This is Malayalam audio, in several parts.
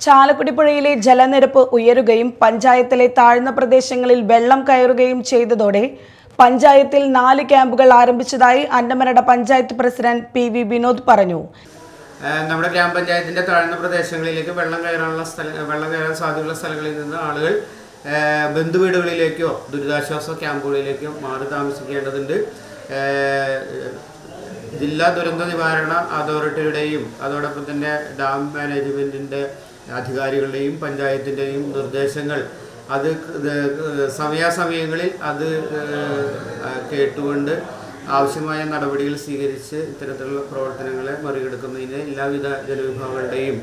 ചാലക്കുടി പുഴയിലെ ജലനിരപ്പ് ഉയരുകയും പഞ്ചായത്തിലെ താഴ്ന്ന പ്രദേശങ്ങളിൽ വെള്ളം കയറുകയും ചെയ്തതോടെ പഞ്ചായത്തിൽ നാല് ക്യാമ്പുകൾ ആരംഭിച്ചതായി Annamanada panchayat president P V Vinod പറഞ്ഞു. നമ്മുടെ ഗ്രാമപഞ്ചായത്തിന്റെ താഴ്ന്ന പ്രദേശങ്ങളിലേക്ക് വെള്ളം കയറാനുള്ള സ്ഥല വെള്ളം കയറാൻ സാധ്യതയുള്ള സ്ഥലങ്ങളിൽ നിന്ന് ആളുകൾ ബന്ധുവീടുകളിലേക്കോ ദുരിതാശ്വാസ ക്യാമ്പുകളിലേക്കോ മാറി താമസിക്കേണ്ടതുണ്ട്. ജില്ലാ ദുരന്ത നിവാരണ അതോറിറ്റിയുടെയും അതോടൊപ്പം തന്നെ ഡാം മാനേജ്മെന്റിന്റെ അധികാരികളുടെയും പഞ്ചായത്തിന്റെയും നിർദ്ദേശങ്ങൾ അത് സമയാസമയങ്ങളിൽ അത് കേട്ടുകൊണ്ട് ആവശ്യമായ നടപടികൾ സ്വീകരിച്ച് ഇത്തരത്തിലുള്ള പ്രവർത്തനങ്ങളെ മറികടക്കുന്നതിന് എല്ലാവിധ ജനവിഭാഗങ്ങളുടെയും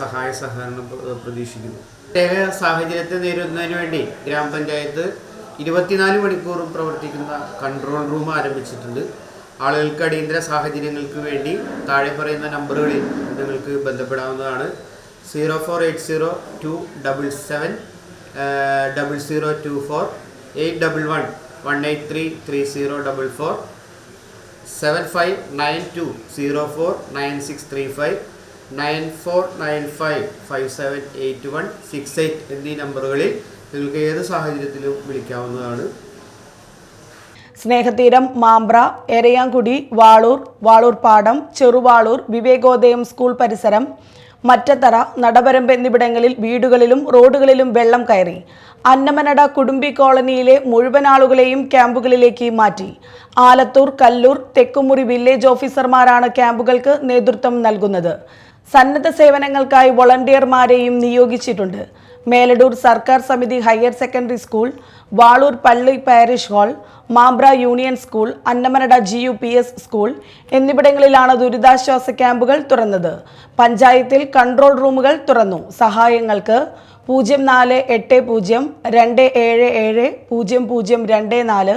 സഹായ സഹകരണം പ്രതീക്ഷിക്കുന്നു. പ്രത്യേക സാഹചര്യത്തെ നേരിടുന്നതിന് വേണ്ടി ഗ്രാമപഞ്ചായത്ത് ഇരുപത്തിനാല് മണിക്കൂറും പ്രവർത്തിക്കുന്ന കൺട്രോൾ റൂം ആരംഭിച്ചിട്ടുണ്ട്. ആളുകൾക്ക് അടിയന്തര സാഹചര്യങ്ങൾക്ക് വേണ്ടി താഴെ പറയുന്ന നമ്പറുകളിൽ നിങ്ങൾക്ക് ബന്ധപ്പെടാവുന്നതാണ്. Zero four eight zero two double seven double zero two four eight double one one eight three three zero double four seven five nine two zero four nine six three five nine four nine five five seven eight one six eight എന്നീ നമ്പറുകളിൽ നിങ്ങൾക്ക് ഏത് സാഹചര്യത്തിലും വിളിക്കാവുന്നതാണ്. സ്നേഹതീരം മാമ്പ്ര എരയാങ്കുടി വാളൂർ വാളൂർ പാടം ചെറുവാളൂർ വിവേകോദയം സ്കൂൾ പരിസരം മറ്റത്തറ നടപരമ്പ് എന്നിവിടങ്ങളിൽ വീടുകളിലും റോഡുകളിലും വെള്ളം കയറി. അന്നമനട കുടുംബി കോളനിയിലെ മുഴുവൻ ആളുകളെയും ക്യാമ്പുകളിലേക്ക് മാറ്റി. ആലത്തൂർ കല്ലൂർ തെക്കുമുറി വില്ലേജ് ഓഫീസർമാരാണ് ക്യാമ്പുകൾക്ക് നേതൃത്വം നൽകുന്നത്. സന്നദ്ധ സേവനങ്ങൾക്കായി വോളണ്ടിയർമാരെയും നിയോഗിച്ചിട്ടുണ്ട്. മേലടൂർ സർക്കാർ സമിതി ഹയർ സെക്കൻഡറി സ്കൂൾ വാളൂർ പള്ളി parish hall Mambra union school Annamanada G U P S school എന്നിവിടങ്ങളിലാണ് ദുരിതാശ്വാസ ക്യാമ്പുകൾ തുറന്നത്. പഞ്ചായത്തിൽ കൺട്രോൾ റൂമുകൾ തുറന്നു. സഹായങ്ങൾക്ക് പൂജ്യം നാല് എട്ട് പൂജ്യം രണ്ട് ഏഴ് ഏഴ് പൂജ്യം പൂജ്യം രണ്ട് നാല്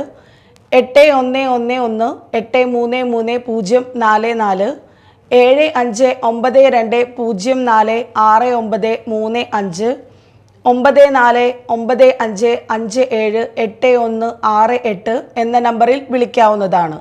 എട്ട് ഒന്ന് ഒന്ന് ഒന്ന് എട്ട് മൂന്ന് മൂന്ന് പൂജ്യം നാല് നാല് ഏഴ് അഞ്ച് ഒമ്പത് രണ്ട് പൂജ്യം നാല് ആറ് ഒമ്പത് മൂന്ന് അഞ്ച് ഒമ്പത് നാല് ഒമ്പത് അഞ്ച് അഞ്ച് ഏഴ് എട്ട് ഒന്ന് ആറ് എട്ട് എന്ന നമ്പറിൽ വിളിക്കാവുന്നതാണ്.